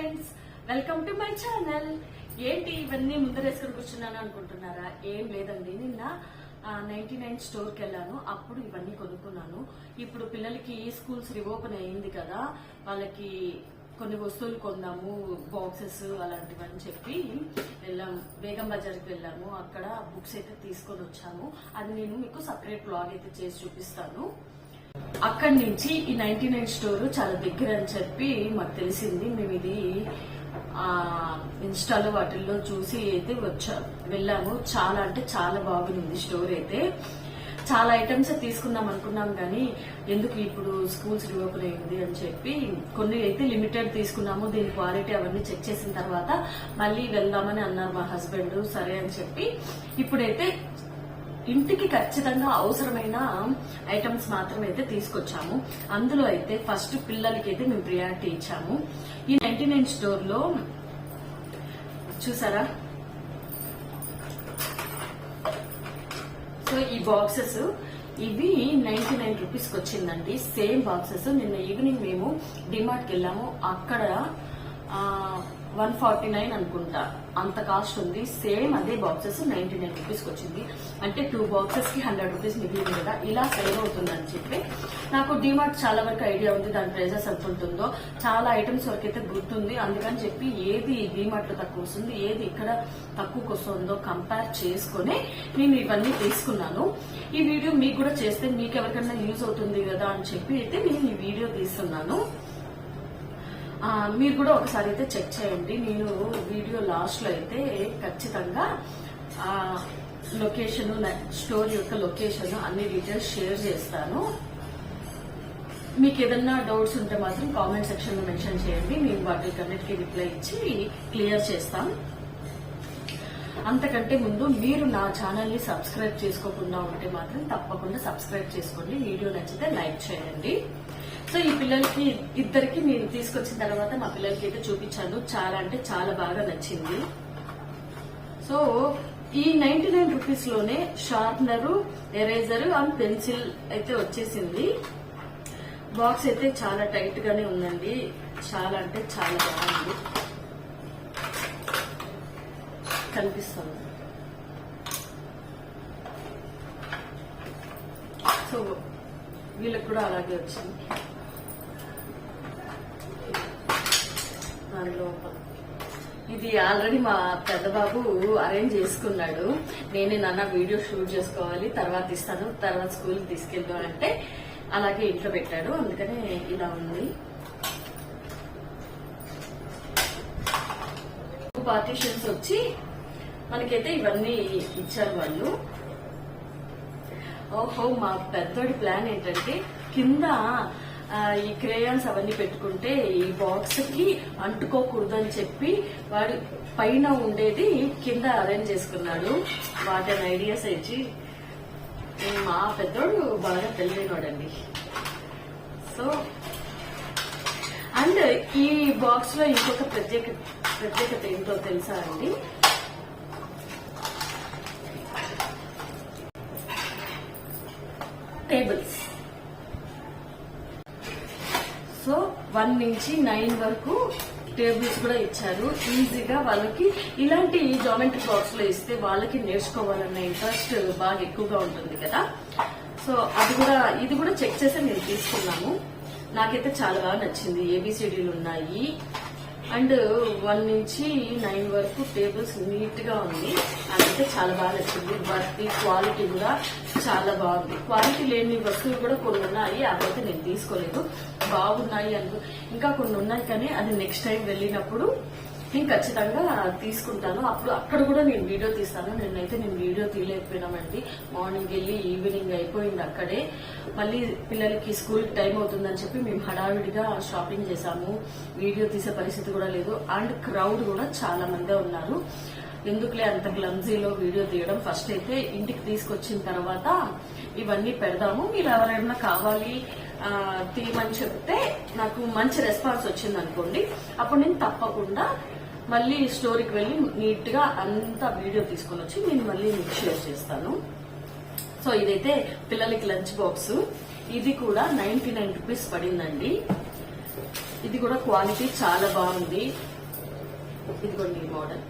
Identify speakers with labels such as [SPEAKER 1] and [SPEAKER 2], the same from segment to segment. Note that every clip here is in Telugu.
[SPEAKER 1] Friends welcome to my channel ఏంటి ఇవన్నీ ముందరేసుకుని కూర్చున్నాను అనుకుంటున్నారా? ఏం లేదండి. నిన్న నైన్టీ నైన్ స్టోర్కి వెళ్ళాను. అప్పుడు ఇవన్నీ కొనుక్కున్నాను. ఇప్పుడు పిల్లలకి స్కూల్స్ రిఓపెన్ అయ్యింది కదా వాళ్ళకి కొన్ని వస్తువులు కొందాము బాక్సెస్ అలాంటివని చెప్పి వెళ్ళాము బేగం బజార్కి వెళ్ళాము. అక్కడ బుక్స్ అయితే తీసుకొని వచ్చాము. అది నేను మీకు సపరేట్ బ్లాగ్ అయితే చేసి చూపిస్తాను. అక్కడి నుంచి ఈ నైన్టీ నైన్ స్టోర్ చాలా దగ్గర అని చెప్పి మాకు తెలిసింది. మేము ఇది ఇన్స్టాలో వాటిల్లో చూసి అయితే వచ్చా వెళ్ళాము. చాలా అంటే చాలా బాగుంది స్టోర్ అయితే. చాలా ఐటమ్స్ తీసుకుందాం అనుకున్నాం కానీ ఎందుకు ఇప్పుడు స్కూల్స్ రివోపన్ అయింది అని చెప్పి కొన్ని అయితే లిమిటెడ్ తీసుకున్నాము. దీని క్వాలిటీ అవన్నీ చెక్ చేసిన తర్వాత మళ్ళీ వెళ్దామని అన్నారు మా హస్బెండ్ సరే అని చెప్పి ఇప్పుడైతే ఇంటికి ఖచ్చితంగా అవసరమైన ఐటమ్స్ మాత్రమే అయితే తీసుకొచ్చాము. అందులో అయితే ఫస్ట్ పిల్లలకి అయితే మేము ప్రియారిటీ ఇచ్చాము. ఈ నైన్టీ నైన్ స్టోర్లో చూసారా? సో ఈ బాక్సెస్ ఇవి నైన్టీ నైన్ రూపీస్కి వచ్చిందండి. సేమ్ బాక్సెస్ నిన్న ఈవినింగ్ మేము డిమార్ట్కి వెళ్ళాము. అక్కడ వన్ ఫార్టీ నైన్ అనుకుంటా. అంత కాస్ట్ ఉంది. సేమ్ అదే బాక్సెస్ నైన్టీ నైన్ రూపీస్ వచ్చింది. అంటే టూ బాక్సెస్కి హండ్రెడ్ రూపీస్ మిగిలింది కదా. ఇలా సేవ్ అవుతుందని చెప్పి నాకు డిమార్ట్ చాలా వరకు ఐడియా ఉంది దాని ప్రైజెస్ ఎంత ఉంటుందో. చాలా ఐటమ్స్ వరకు అయితే గుర్తుంది. అందుకని చెప్పి ఏది డిమార్ట్లో తక్కువ వస్తుంది ఏది ఇక్కడ తక్కువకి వస్తుందో కంపేర్ చేసుకుని నేను ఇవన్నీ తీసుకున్నాను. ఈ వీడియో మీకు కూడా చేస్తే మీకు ఎవరికైనా యూజ్ అవుతుంది కదా అని చెప్పి అయితే నేను ఈ వీడియో తీస్తున్నాను. మీరు కూడా ఒకసారి అయితే చెక్ చేయండి. నేను వీడియో లాస్ట్లో అయితే ఖచ్చితంగా లొకేషను లొకేషన్ స్టోర్ యొక్క లొకేషన్ అన్ని డీటెయిల్స్ షేర్ చేస్తాను. మీకు ఏదన్నా డౌట్స్ ఉంటే మాత్రం కామెంట్ సెక్షన్లో మెన్షన్ చేయండి. నేను వాటికి అన్నిటికీ రిప్లై ఇచ్చి క్లియర్ చేస్తాం అంతకంటే ముందు మీరు నా ఛానల్ని సబ్స్క్రైబ్ చేసుకోకుండా ఉంటే మాత్రం తప్పకుండా సబ్స్క్రైబ్ చేసుకోండి. వీడియో నచ్చితే లైక్ చేయండి. సో ఈ పిల్లలకి ఇద్దరికి నేను తీసుకొచ్చిన తర్వాత మా పిల్లలకి అయితే చూపించాను. చాలా అంటే చాలా బాగా నచ్చింది. సో ఈ నైన్టీ నైన్ రూపీస్లోనే షార్ప్నర్ ఎరేజర్ అండ్ పెన్సిల్ అయితే వచ్చేసింది. బాక్స్ అయితే చాలా టైట్ గానే ఉందండి. చాలా అంటే చాలా బాగుంది. కనిపిస్తుంది. సో వీళ్ళకి కూడా అలాగే వచ్చింది. దాని లోపల. ఇది ఆల్రెడీ మా పెద్ద బాబు అరేంజ్ చేసుకున్నాడు. నేనే నాన్న వీడియో షూట్ చేసుకోవాలి తర్వాత ఇస్తాను తర్వాత స్కూల్కి తీసుకెళ్దాం అంటే అలాగే ఇంట్లో పెట్టాడు. అందుకనే ఇలా ఉంది. పార్టీషన్స్ వచ్చి మనకైతే ఇవన్నీ ఇచ్చారు వాళ్ళు. ఓహో మా పెద్దోడి ప్లాన్ ఏంటంటే కింద ఈ క్రేయాన్స్ అవన్నీ పెట్టుకుంటే ఈ బాక్స్కి అంటుకోకూడదు అని చెప్పి వాడు పైన ఉండేది కింద అరేంజ్ చేసుకున్నాడు. వాటి ఐడియాస్ ఇచ్చి మా పెద్దోడు బాగా తెలియనోడండి సో అండ్ ఈ బాక్స్లో ఇంకొక ప్రత్యేక ప్రత్యేకత ఏంటో తెలుసా అండి టేబుల్స్ సో వన్ నుంచి నైన్ వరకు టేబుల్స్ కూడా ఇచ్చారు. ఈజీగా వాళ్ళకి ఇలాంటి జామెంట్రీ బాక్స్లో ఇస్తే వాళ్ళకి నేర్చుకోవాలన్న ఇంట్రెస్ట్ బాగా ఎక్కువగా ఉంటుంది కదా. సో అది కూడా ఇది కూడా చెక్ చేసి నేను తీసుకున్నాను. నాకైతే చాలా బాగా నచ్చింది. ఏబిసిడీలు ఉన్నాయి. అండ్ వన్ నుంచి నైన్ వరకు టేబుల్స్ నీట్గా ఉంది. నాకైతే చాలా బాగా నచ్చింది. బట్టి క్వాలిటీ కూడా చాలా బాగుంది. క్వాలిటీ లేని వస్తువులు కూడా కొన్ని ఉన్నాయి. అవైతే నేను తీసుకోలేదు. బాగున్నాయి అందు ఇంకా కొన్ని ఉన్నాయి కానీ అది నెక్స్ట్ టైం వెళ్ళినప్పుడు నేను ఖచ్చితంగా తీసుకుంటాను. అప్పుడు అక్కడ కూడా నేను వీడియో తీస్తాను. నిన్నైతే నేను వీడియో తీయలేకపోయినామండి. మార్నింగ్ వెళ్ళి ఈవినింగ్ అయిపోయింది అక్కడే. మళ్ళీ పిల్లలకి స్కూల్ టైం అవుతుందని చెప్పి మేము హడావిడిగా షాపింగ్ చేశాము. వీడియో తీసే పరిస్థితి కూడా లేదు. అండ్ క్రౌడ్ కూడా చాలా మందే ఉన్నారు. ఎందుకులే అంత గ్లమ్జీలో వీడియో తీయడం? ఫస్ట్ అయితే ఇంటికి తీసుకొచ్చిన తర్వాత ఇవన్నీ పెడదాము. మీరు ఎవరైనా కావాలి తీయమని చెప్తే నాకు మంచి రెస్పాన్స్ వచ్చింది అనుకోండి అప్పుడు నేను తప్పకుండా మళ్ళీ స్టోరీకి వెళ్ళి నీట్గా అంతా వీడియో తీసుకొని వచ్చి నేను మళ్ళీ మీకు షేర్ చేస్తాను. సో ఇదైతే పిల్లలకి లంచ్ బాక్స్. ఇది కూడా నైన్టీ నైన్ రూపీస్ పడిందండి. ఇది కూడా క్వాలిటీ చాలా బాగుంది. ఇదిగోండి ఈ మోడల్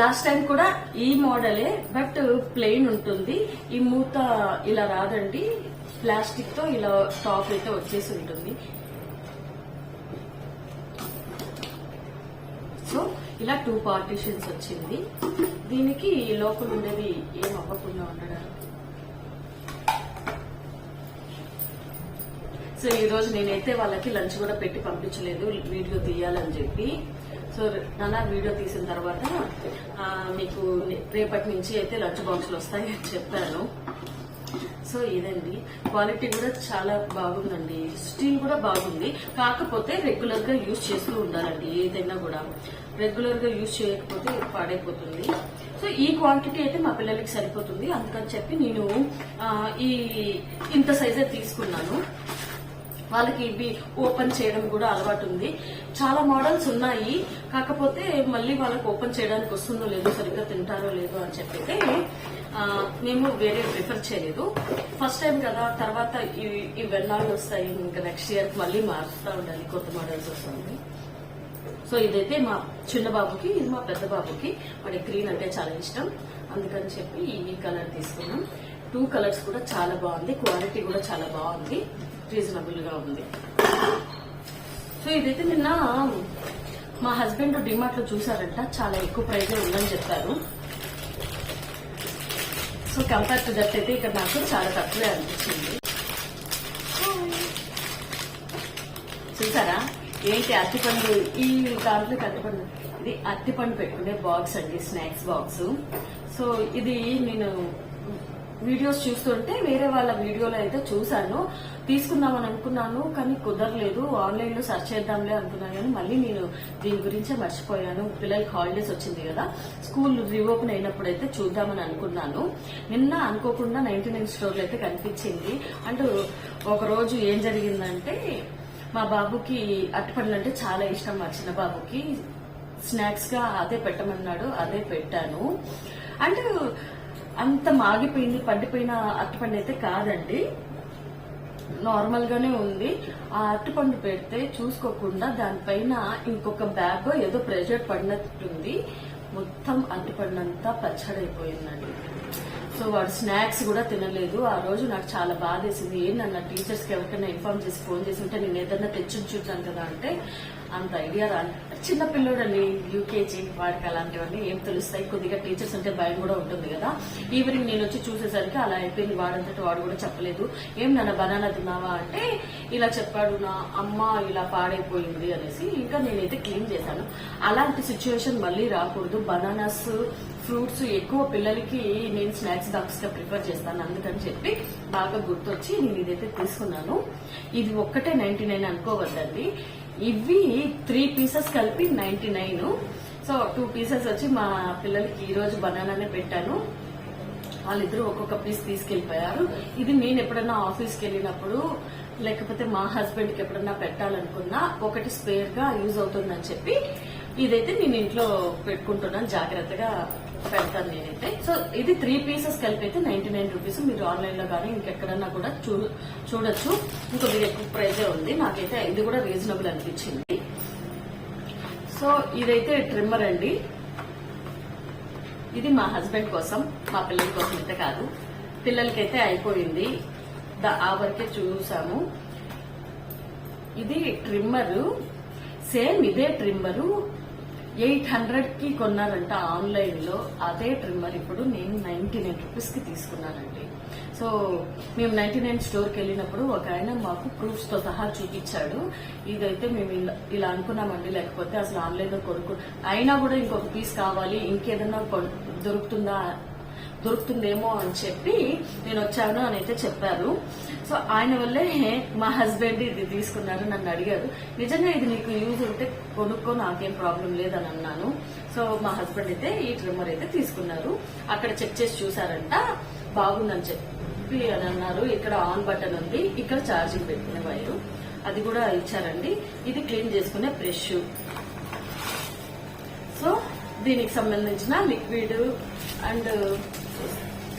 [SPEAKER 1] లాస్ట్ టైం కూడా ఈ మోడలే బట్ ప్లెయిన్ ఉంటుంది. ఈ మూత ఇలా రాదండి. ప్లాస్టిక్తో ఇలా టాప్ అయితే వచ్చేసి ఉంటుంది. సో ఇలా టూ పార్టీషన్స్ వచ్చింది. దీనికి లోపల ఉండేది ఏం అవ్వకుండా ఉండడానికి. సో ఈ రోజు నేనైతే వాళ్ళకి లంచ్ కూడా పెట్టి పంపించలేదు. వీడియో తీయాలని చెప్పి. సో నాన్న వీడియో తీసిన తర్వాత మీకు రేపటి నుంచి అయితే లంచ్ బాక్సులు అని చెప్పాను. సో ఇదండి. క్వాలిటీ కూడా చాలా బాగుందండి. స్టీల్ కూడా బాగుంది. కాకపోతే రెగ్యులర్గా యూజ్ చేస్తూ ఉండాలండి ఏదైనా కూడా. రెగ్యులర్గా యూజ్ చేయకపోతే పాడైపోతుంది. సో ఈ క్వాంటిటీ అయితే మా పిల్లలకి సరిపోతుంది. అందుకని చెప్పి నేను ఈ ఇంత సైజే తీసుకున్నాను. వాళ్ళకి ఇవి ఓపెన్ చేయడం కూడా అలవాటు ఉంది. చాలా మోడల్స్ ఉన్నాయి. కాకపోతే మళ్ళీ వాళ్ళకి ఓపెన్ చేయడానికి వస్తుందో లేదో సరిగ్గా తింటారో లేదో అని చెప్పైతే మేము వేరే ప్రిఫర్ చేయలేదు. ఫస్ట్ టైం కదా తర్వాత ఇవి ఇవి వెన్నాళ్ళు వస్తాయి. ఇంకా నెక్స్ట్ ఇయర్ మళ్ళీ మారుస్తూ ఉండాలి. కొత్త మోడల్స్ వస్తుంది. సో ఇదైతే మా చిన్న బాబుకి ఇది మా పెద్ద బాబుకి. వాడి గ్రీన్ అంటే చాలా ఇష్టం. అందుకని చెప్పి ఈ కలర్ తీసుకున్నాం. టూ కలర్స్ కూడా చాలా బాగుంది. క్వాలిటీ కూడా చాలా బాగుంది. రీజనబుల్గా ఉంది. సో ఇదైతే నిన్న మా హస్బెండ్ డిమార్ట్లో చూసారంట చాలా ఎక్కువ ప్రైజ్ ఉందని చెప్పారు. సో కంపేర్ టు దట్ అయితే ఇక్కడ నాకు చాలా తక్కువే అనిపించింది. చూసారా? ఏంటి అరటిపండు? ఈ దాంట్లో అరటిపండు ఇది అరటిపండు పెట్టుకునే బాక్స్ అండి స్నాక్స్ బాక్స్. సో ఇది నేను వీడియోస్ చూస్తుంటే వేరే వాళ్ళ వీడియోలో అయితే చూశాను. తీసుకుందామని అనుకున్నాను కానీ కుదరలేదు. ఆన్లైన్లో సెర్చ్ చేద్దాంలే అనుకున్నాను కానీ మళ్ళీ నేను దీని గురించే మర్చిపోయాను. పిల్లలకి హాలిడేస్ వచ్చింది కదా. స్కూల్ రీఓపెన్ అయినప్పుడు అయితే చూద్దామని అనుకున్నాను. నిన్న అనుకోకుండా నైన్టీ నైన్ స్టోర్లో అయితే కనిపించింది. అండ్ ఒక రోజు ఏం జరిగిందంటే మా బాబుకి అరటిపండ్లు అంటే చాలా ఇష్టం మా చిన్న బాబుకి. స్నాక్స్గా అదే పెట్టమన్నాడు అదే పెట్టాను. అండ్ అంత మాగిపోయింది పండిపోయిన అరటిపండు అయితే కాదండి. నార్మల్ గానే ఉంది. ఆ అరటిపండు పెడితే చూసుకోకుండా దానిపైన ఇంకొక బ్యాగ్ ఏదో ప్రెషర్ పడినట్టుంది. మొత్తం అరటిపండంతా పచ్చడైపోయిందండి. సో వాడు స్నాక్స్ కూడా తినలేదు. ఆ రోజు నాకు చాలా బాధేసింది. ఏంటన్న టీచర్స్కి ఎవరికైనా ఇన్ఫార్మ్ చేసి ఫోన్ చేసి ఉంటే నేను ఏదన్నా తెచ్చుంచుంటాను కదా అంటే అంత ఐడియా రాలి. చిన్నపిల్లోడండి యూకేజీ వాడికి అలాంటివన్నీ ఏం తెలుస్తాయి? కొద్దిగా టీచర్స్ అంటే భయం కూడా ఉంటుంది కదా. ఈవినింగ్ నేను వచ్చి చూసేసరికి అలా అయిపోయింది. వాడంతటి వాడు కూడా చెప్పలేదు. ఏం నన్ను బనానా తిన్నావా? అంటే ఇలా చెప్పాడు నా అమ్మ ఇలా పాడైపోయింది అనేసి ఇంకా నేనైతే క్లీన్ చేశాను. అలాంటి సిచ్యువేషన్ మళ్ళీ రాకూడదు. బనానాస్ ఫ్రూట్స్ ఎక్కువ పిల్లలకి నేను స్నాక్స్ బాక్స్గా ప్రిఫర్ చేస్తాను. అందుకని చెప్పి బాగా గుర్తొచ్చి నేను ఇదైతే తీసుకున్నాను. ఇది ఒక్కటే నైన్టీ నైన్ అనుకోవద్దండి. ఇవి త్రీ పీసెస్ కలిపి ninety nine so two pieces వచ్చి మా పిల్లలకి ఈ రోజు బనానానే పెట్టాను. వాళ్ళిద్దరూ ఒక్కొక్క పీస్ తీసుకెళ్ళిపోయారు ఇది నేను ఎప్పుడన్నా ఆఫీస్కి వెళ్ళినప్పుడు లేకపోతే మా హస్బెండ్కి ఎప్పుడన్నా పెట్టాలనుకున్నా ఒకటి స్పేర్గా యూజ్ అవుతుందని చెప్పి ఇదైతే నేను ఇంట్లో పెట్టుకుంటున్నాను జాగ్రత్తగా. పెడతాను నేనైతే సో ఇది త్రీ పీసెస్ కలిపి అయితే నైన్టీ నైన్ రూపీస్ మీరు ఆన్లైన్లో కానీ ఇంకెక్కడన్నా కూడా చూ చూడొచ్చు. మీరు ఎక్కువ ప్రైజే ఉంది. నాకైతే ఇది కూడా రీజనబుల్ అనిపించింది. సో ఇదైతే ట్రిమ్మర్ అండి. ఇది మా హస్బెండ్ కోసం మా పిల్లల కోసం అయితే కాదు. పిల్లలకైతే అయిపోయింది. ఆ వరకే చూసాము. ఇది ట్రిమ్మర్ సేమ్ ఇదే ట్రిమ్మరు ఎయిట్ హండ్రెడ్కి కొన్నారంట ఆన్లైన్లో అదే ట్రిమ్మర్ ఇప్పుడు నేను నైన్టీ నైన్ రూపీస్కి తీసుకున్నానండి. సో మేము నైన్టీ నైన్ స్టోర్కి వెళ్ళినప్పుడు ఒక ఆయన మాకు ప్రూఫ్స్తో సహా చూపించాడు. ఇదైతే మేము ఇలా- ఇలా అనుకున్నామండి. లేకపోతే అసలు ఆన్లైన్లో కొనుక్కు అయినా కూడా ఇంకొక పీస్ కావాలి. ఇంకేదన్నా దొరుకుతుందా దొరుకుతుందేమో అని చెప్పి నేను వచ్చాను అని అయితే చెప్పారు. సో ఆయన వల్లే మా హస్బెండ్ ఇది తీసుకున్నారు నన్ను అడిగారు. నిజంగా ఇది నీకు యూజ్ ఉంటే కొనుక్కో నాకేం ప్రాబ్లం లేదని అన్నాను. సో మా హస్బెండ్ అయితే ఈ ట్రిమ్మర్ అయితే తీసుకున్నారు. అక్కడ చెక్ చేసి చూసారంట బాగుందని చెప్పి అని అన్నారు. ఇక్కడ ఆన్ బటన్ ఉంది ఇక్కడ ఛార్జింగ్ పెట్టిన వైరు. అది కూడా ఇచ్చారండి. ఇది క్లీన్ చేసుకునే బ్రష్. సో దీనికి సంబంధించిన లిక్విడ్ అండ్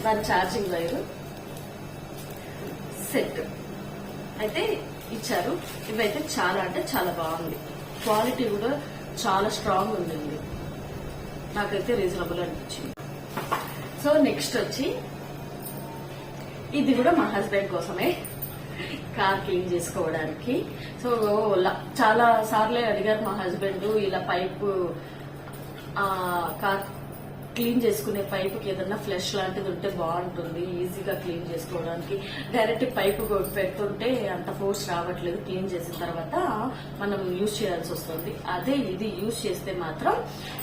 [SPEAKER 1] దాని ఛార్జింగ్ వైర్. సెట్ అయితే ఇచ్చారు. ఇవైతే చాలా అంటే చాలా బాగుంది. క్వాలిటీ కూడా చాలా స్ట్రాంగ్ ఉండింది నాకైతే రీజనబుల్ అనిపించింది. సో నెక్స్ట్ వచ్చి ఇది కూడా మా హస్బెండ్ కోసమే. కార్ క్లీన్ చేసుకోవడానికి. సో చాలా సార్లే అడిగారు మా హస్బెండ్ ఇలా పైపు కార్ క్లీన్ చేసుకునే పైపుకి ఏదన్నా ఫ్లెష్ లాంటిది ఉంటే బాగుంటుంది ఈజీగా క్లీన్ చేసుకోవడానికి. డైరెక్ట్ పైపు పెడుతుంటే అంత ఫోర్స్ రావట్లేదు క్లీన్ చేసిన తర్వాత మనం యూజ్ చేయాల్సి వస్తుంది. అదే ఇది యూజ్ చేస్తే మాత్రం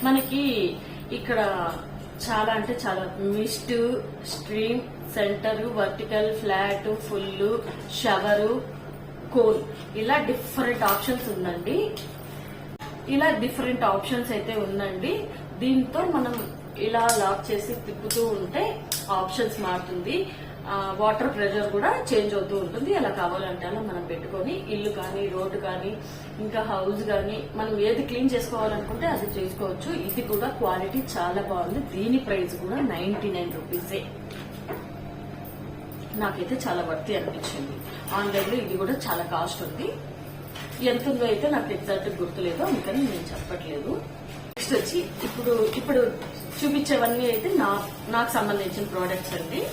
[SPEAKER 1] మనకి ఇక్కడ చాలా అంటే చాలా mist stream centre vertical flat full shower cone. ఇలా డిఫరెంట్ ఆప్షన్స్ ఉందండి. ఇలా డిఫరెంట్ ఆప్షన్స్ అయితే ఉందండి. దీంతో మనం ఇలా లాక్ చేసి తిప్పుతూ ఉంటే ఆప్షన్స్ మారుతుంది. వాటర్ ప్రెషర్ కూడా చేంజ్ అవుతూ ఉంటుంది. ఎలా కావాలంటే అలా మనం పెట్టుకొని ఇల్లు కానీ రోడ్డు కానీ ఇంకా హౌస్ కానీ మనం ఏది క్లీన్ చేసుకోవాలనుకుంటే అది చేసుకోవచ్చు. ఇది కూడా క్వాలిటీ చాలా బాగుంది. దీని ప్రైస్ కూడా నైన్టీ నైన్ రూపీసే. నాకైతే చాలా వర్తి అనిపించింది. ఆన్లైన్లో ఇది కూడా చాలా కాస్ట్ ఉంది. ఎంత ఉందో అయితే నాకు ఎగ్జాక్ట్ గుర్తులేదో. అందుకని నేను చెప్పట్లేదు. నెక్స్ట్ వచ్చి ఇప్పుడు ఇప్పుడు చూపించేవన్నీ అయితే నా నాకు సంబంధించిన ప్రోడక్ట్స్ అండి.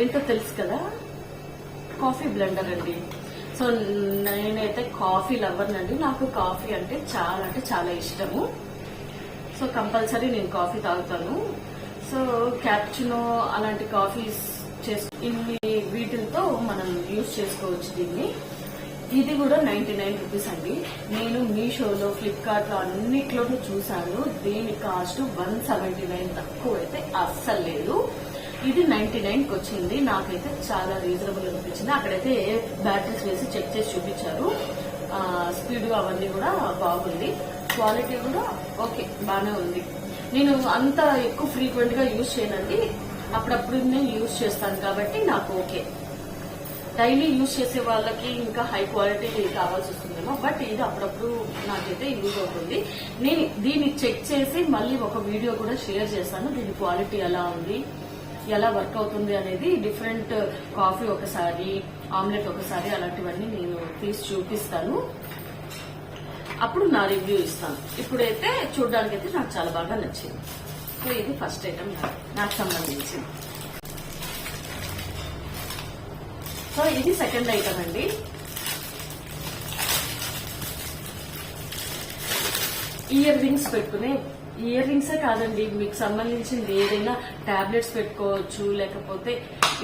[SPEAKER 1] ఏంటో తెలుసు కదా? కాఫీ బ్లెండర్ అండి. సో నేనైతే కాఫీ లవర్ అండి. నాకు కాఫీ అంటే చాలా అంటే చాలా ఇష్టము. సో కంపల్సరీ నేను కాఫీ తాగుతాను. సో క్యాప్చునో అలాంటి కాఫీస్ చేసు ఇన్ని వీటితో మనం యూజ్ చేసుకోవచ్చు దీన్ని. ఇది కూడా నైన్టీ నైన్ రూపీస్ అండి. నేను మీషోలో ఫ్లిప్కార్ట్లో అన్నిట్లోనూ చూసాను దీని కాస్ట్ వన్ సెవెంటీ నైన్ తక్కువ అయితే అస్సలు లేదు. ఇది నైన్టీ నైన్కి వచ్చింది. నాకైతే చాలా రీజనబుల్ అనిపించింది. అక్కడైతే బ్యాటరీస్ వేసి చెక్ చేసి చూపించారు. స్పీడ్ అవన్నీ కూడా బాగుంది. క్వాలిటీ కూడా ఓకే బాగానే ఉంది. నేను అంత ఎక్కువ ఫ్రీక్వెంట్గా యూజ్ చేయనండి. అప్పుడప్పుడు నేను యూజ్ చేస్తాను కాబట్టి నాకు ఓకే. డైలీ యూజ్ చేసే వాళ్ళకి ఇంకా హై క్వాలిటీ కావాల్సి వస్తుందేమో. బట్ ఇది అప్పుడప్పుడు నాకైతే యూజ్ అవుతుంది. నేను దీన్ని చెక్ చేసి మళ్ళీ ఒక వీడియో కూడా షేర్ చేస్తాను దీని క్వాలిటీ ఎలా ఉంది? ఎలా వర్క్ అవుతుంది అనేది డిఫరెంట్ కాఫీ ఒకసారి ఆమ్లెట్ ఒకసారి అలాంటివన్నీ నేను తీసి చూపిస్తాను. అప్పుడు నా రివ్యూ ఇస్తాను. ఇప్పుడైతే చూడడానికి అయితే నాకు చాలా బాగా నచ్చింది. సో ఇది ఫస్ట్ ఐటమ్ నాకు సంబంధించింది. సో ఇది సెకండ్ ఐటమ్ అండి. ఇయర్ రింగ్స్ పెట్టుకునే ఇయర్ రింగ్సే కాదండి మీకు సంబంధించింది ఏదైనా టాబ్లెట్స్ పెట్టుకోవచ్చు లేకపోతే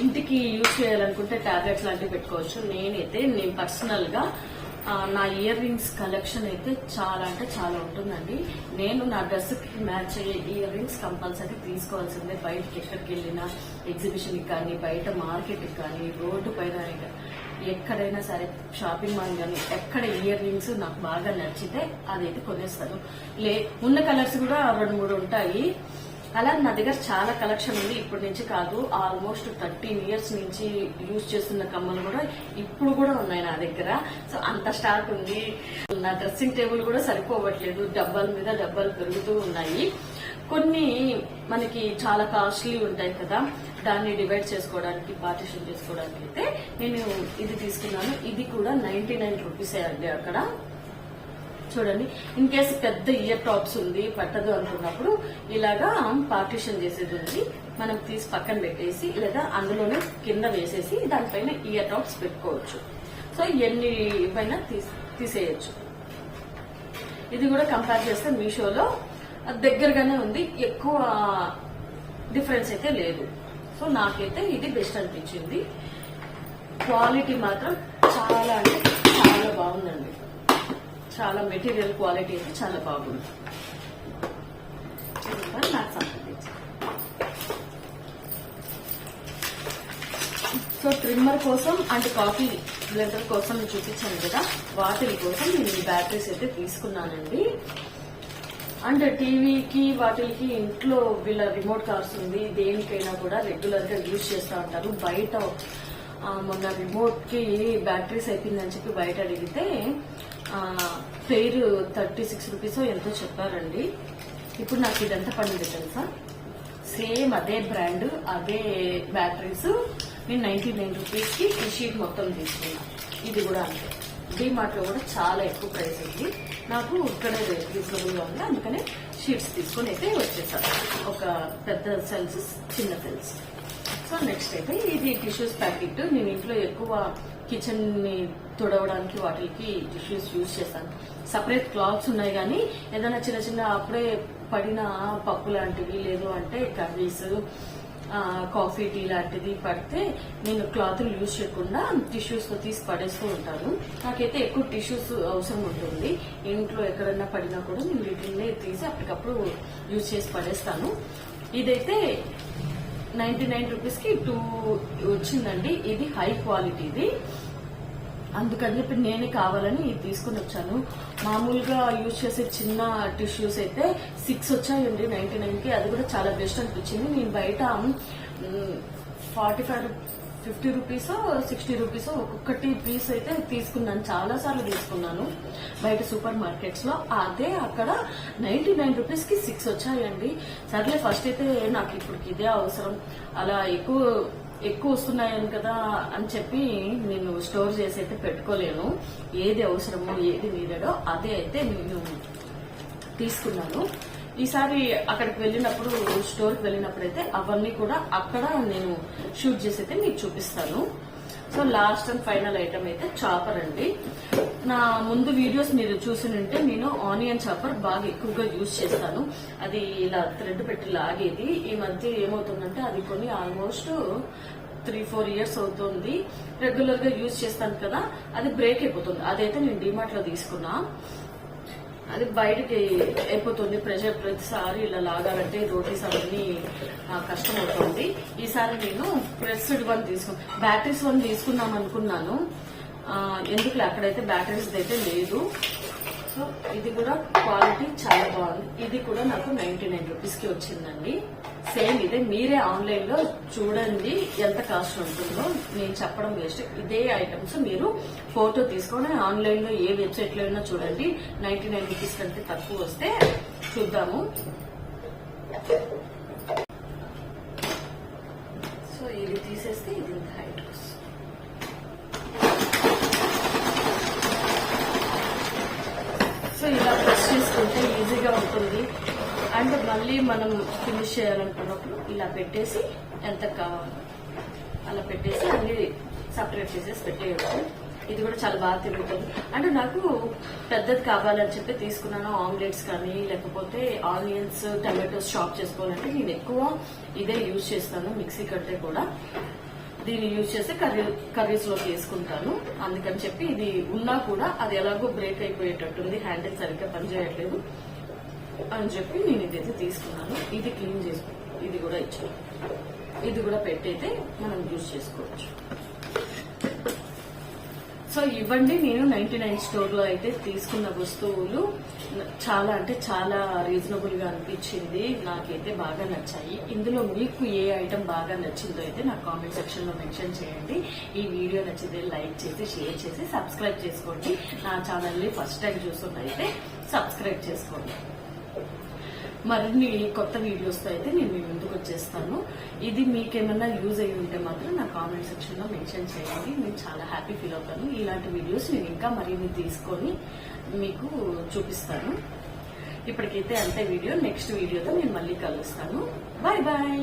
[SPEAKER 1] ఇంటికి యూజ్ చేయాలనుకుంటే టాబ్లెట్స్ లాంటివి పెట్టుకోవచ్చు. నేనైతే నేను పర్సనల్గా నా ఇయర్ రింగ్స్ కలెక్షన్ అయితే చాలా అంటే చాలా ఉంటుందండి. నేను నా డ్రెస్కి మ్యాచ్ అయ్యే ఇయర్ రింగ్స్ కంపల్సరీ తీసుకోవాల్సిందే. బయటకి ఎక్కడికి వెళ్ళినా ఎగ్జిబిషన్కి కానీ బయట మార్కెట్కి కానీ రోడ్డు పైన ఎక్కడైనా సరే షాపింగ్ మాల్ కానీ ఎక్కడ ఇయర్ రింగ్స్ నాకు బాగా నచ్చితే అదైతే కొనేస్తాను. లే ఉన్న కలర్స్ కూడా రెండు మూడు ఉంటాయి. అలా నా దగ్గర చాలా కలెక్షన్ ఉంది. ఇప్పటి నుంచి కాదు ఆల్మోస్ట్ థర్టీన్ ఇయర్స్ నుంచి యూజ్ చేస్తున్న కమ్మలు కూడా ఇప్పుడు కూడా ఉన్నాయి నా దగ్గర. సో అంత స్టాక్ ఉంది. నా డ్రెస్సింగ్ టేబుల్ కూడా సరిపోవట్లేదు. డబ్బాల మీద డబ్బాలు పెరుగుతూ ఉన్నాయి. కొన్ని మనకి చాలా కాస్ట్లీ ఉంటాయి కదా. దాన్ని డివైడ్ చేసుకోవడానికి పార్టిషన్ చేసుకోవడానికి అయితే నేను ఇది తీసుకున్నాను. ఇది కూడా నైన్టీ నైన్ రూపీసే అండి అక్కడ. చూడండి. ఇన్ కేస్ పెద్ద ఇయర్ టాప్స్ ఉంది పట్టదు అనుకున్నప్పుడు ఇలాగా పార్టిషన్ చేసేది ఉంది. మనం తీసి పక్కన పెట్టేసి లేదా అందులోనే కింద వేసేసి దానిపైన ఇయర్ టాప్స్ పెట్టుకోవచ్చు. సో ఎన్ని పైన తీసేయచ్చు. ఇది కూడా కంపేర్ చేస్తే మీషోలో దగ్గరగానే ఉంది. ఎక్కువ డిఫరెన్స్ అయితే లేదు. సో నాకైతే ఇది బెస్ట్ అనిపించింది. క్వాలిటీ మాత్రం చాలా అంటే చాలా బాగుందండి. చాలా మెటీరియల్ క్వాలిటీ అయితే చాలా బాగుంది. నాకు సంబంధించి. సో ట్రిమ్మర్ కోసం అండ్ కాఫీ బ్లెండర్ కోసం చూపించాను కదా వాటి కోసం నేను ఈ బ్యాటరీస్ అయితే తీసుకున్నానండి. అండ్ టీవీకి వాటికి ఇంట్లో వీళ్ళ రిమోట్ కార్స్ ఉంది దేనికైనా కూడా రెగ్యులర్గా యూజ్ చేస్తూ ఉంటారు. బయట మొన్న రిమోట్కి బ్యాటరీస్ అయిపోయిందని చెప్పి బయట అడిగితే ఫెయిర్ థర్టీ సిక్స్ రూపీస్ ఎంతో చెప్పారండి. ఇప్పుడు నాకు ఇదంతా పడింది తెలుసా? సేమ్ అదే బ్రాండ్ అదే బ్యాటరీస్ నేను నైన్టీ నైన్ రూపీస్కి ఈ షీట్ మొత్తం తీసుకున్నా. ఇది కూడా అంతే. డిమార్ట్లో కూడా చాలా ఎక్కువ ప్రైస్ ఉంది. నాకు ఇక్కడే రీజనబుల్ ఉంది. అందుకనే షీట్స్ తీసుకొని అయితే వచ్చేసాను ఒక పెద్ద సెల్స్ చిన్న సెల్స్. సో నెక్స్ట్ అయితే ఇది టిష్యూస్ ప్యాకెట్ నేను ఇంట్లో ఎక్కువ కిచెన్ని తుడవడానికి వాటికి టిష్యూస్ యూజ్ చేస్తాను. సపరేట్ క్లాత్స్ ఉన్నాయి కానీ ఏదైనా చిన్న చిన్న అప్పుడే పడిన పప్పు లాంటివి లేదు అంటే కర్రీస్ కాఫీ టీ లాంటిది పడితే నేను క్లాత్లు యూజ్ చేయకుండా టిష్యూస్తో తీసి పడేస్తూ ఉంటాను. నాకైతే ఎక్కువ టిష్యూస్ అవసరం ఉంటుంది. ఇంట్లో ఎక్కడన్నా పడినా కూడా నేను వీటిని తీసి అప్పటికప్పుడు యూజ్ చేసి పడేస్తాను. ఇదైతే నైన్టీ నైన్ రూపీస్కి టూ వచ్చిందండి. ఇది హై క్వాలిటీది. అందుకని చెప్పి నేనే కావాలని ఇది తీసుకుని వచ్చాను. మామూలుగా యూజ్ చేసే చిన్న టిష్యూస్ అయితే సిక్స్ వచ్చాయండి నైన్టీ నైన్కి అది కూడా చాలా బెస్ట్ అనిపించింది. నేను బయట forty five fifty rupees sixty rupees ఒక్కొక్కటి పీస్ అయితే తీసుకున్నాను. చాలా సార్లు తీసుకున్నాను. బయట సూపర్ మార్కెట్స్లో అదే అక్కడ నైన్టీ నైన్ రూపీస్కి సిక్స్ వచ్చాయండి. సర్లే ఫస్ట్ అయితే నాకు ఇప్పుడు ఇదే అవసరం. అలా ఎక్కువ ఎక్కువ వస్తున్నాయని కదా అని చెప్పి నేను స్టోర్ చేసి అయితే పెట్టుకోలేను. ఏది అవసరమో ఏది నీడో అదే అయితే నేను తీసుకున్నాను. ఈసారి అక్కడికి వెళ్ళినప్పుడు స్టోర్కి వెళ్ళినప్పుడు అయితే అవన్నీ కూడా అక్కడ నేను షూట్ చేసి అయితే మీకు చూపిస్తాను. So last and final item అయితే చాపర్ అండి. నా ముందు వీడియోస్ మీరు చూసినంటే నేను ఆనియన్ చాపర్ బాగా ఎక్కువగా యూజ్ చేస్తాను. అది ఇలా థ్రెడ్ పెట్టి లాగేది. ఈ మధ్య ఏమవుతుందంటే అది కొన్ని ఆల్మోస్ట్ త్రీ ఫోర్ ఇయర్స్ అవుతుంది. రెగ్యులర్గా యూజ్ చేస్తాను కదా అది బ్రేక్ అయిపోతుంది. అదైతే నేను డిమార్ట్లో తీసుకున్నా. అది బయటకి అయిపోతుంది ప్రెషర్ ప్రతిసారి ఇలా లాగాలంటే రోటీస్ అవన్నీ కష్టం అవుతుంది ఈసారి నేను ప్రెస్డ్ వన్ తీసుకు బ్యాటరీస్ వన్ తీసుకుందాం అనుకున్నాను. ఎందుకు అక్కడైతే బ్యాటరీస్ అయితే లేదు. సో ఇది కూడా క్వాలిటీ చాలా బాగుంది. ఇది కూడా నాకు నైన్టీ నైన్ రూపీస్కి వచ్చిందండి. సేమ్ ఇదే మీరే ఆన్లైన్లో చూడండి ఎంత కాస్ట్ ఉంటుందో. నేను చెప్పడం వేస్ట్ ఇదే ఐటమ్స్ మీరు ఫోటో తీసుకొని ఆన్లైన్లో ఏ వెబ్సైట్లో అయినా చూడండి. నైన్టీ నైన్ రూపీస్ కంటే తక్కువ వస్తే చూద్దాము. సో ఇది తీసేస్తే ఇది హైట్ సో ఇలా ప్రెస్ చేసుకుంటే ఈజీగా ఉంటుంది. అండ్ మళ్ళీ మనం ఫినిష్ చేయాలనుకున్నప్పుడు ఇలా పెట్టేసి ఎంత కావాలి అలా పెట్టేసి అన్ని సపరేట్ చేసేసి పెట్టేయచ్చు. ఇది కూడా చాలా బాగా తిరుగుతుంది. అంటే నాకు పెద్దది కావాలని చెప్పి తీసుకున్నాను ఆమ్లెట్స్ కానీ లేకపోతే ఆనియన్స్ టమాటోస్ షాప్ చేసుకోవాలంటే నేను ఎక్కువ ఇదే యూజ్ చేస్తాను మిక్సీ కంటే కూడా. దీన్ని యూజ్ చేసి కర్రీ కర్రీస్లోకి వేసుకుంటాను. అందుకని చెప్పి ఇది ఉన్నా కూడా అది ఎలాగో బ్రేక్ అయిపోయేటట్టుంది హ్యాండిల్ సరిగ్గా పనిచేయట్లేదు. అని చెప్పి నేను ఇదైతే తీసుకున్నాను. ఇది క్లీన్ చేసుకో ఇది కూడా ఇచ్చాను. ఇది కూడా పెట్టయితే మనం యూజ్ చేసుకోవచ్చు. సో ఇవ్వండి నేను నైన్టీ నైన్ స్టోర్లో అయితే తీసుకున్న వస్తువులు చాలా అంటే చాలా రీజనబుల్గా అనిపించింది. నాకైతే బాగా నచ్చాయి. ఇందులో మీకు ఏ ఐటమ్ బాగా నచ్చిందో అయితే నా కామెంట్ సెక్షన్లో మెన్షన్ చేయండి. ఈ వీడియో నచ్చితే లైక్ చేసి షేర్ చేసి సబ్స్క్రైబ్ చేసుకోండి. నా ఛానల్ని ఫస్ట్ టైం చూస్తున్నైతే సబ్స్క్రైబ్ చేసుకోండి. మరిన్ని కొత్త వీడియోస్తో అయితే నేను మీ ముందుకు వచ్చేస్తాను. ఇది మీకేమన్నా యూజ్ అయ్యి ఉంటే మాత్రం నా కామెంట్ సెక్షన్లో మెన్షన్ చేయండి. నేను చాలా హ్యాపీ ఫీల్ అవుతాను. ఇలాంటి వీడియోస్ నేను ఇంకా మరిన్ని తీసుకొని మీకు చూపిస్తాను. ఇప్పటికైతే అంతే వీడియో. నెక్స్ట్ వీడియోతో నేను మళ్ళీ కలుస్తాను. Bye bye.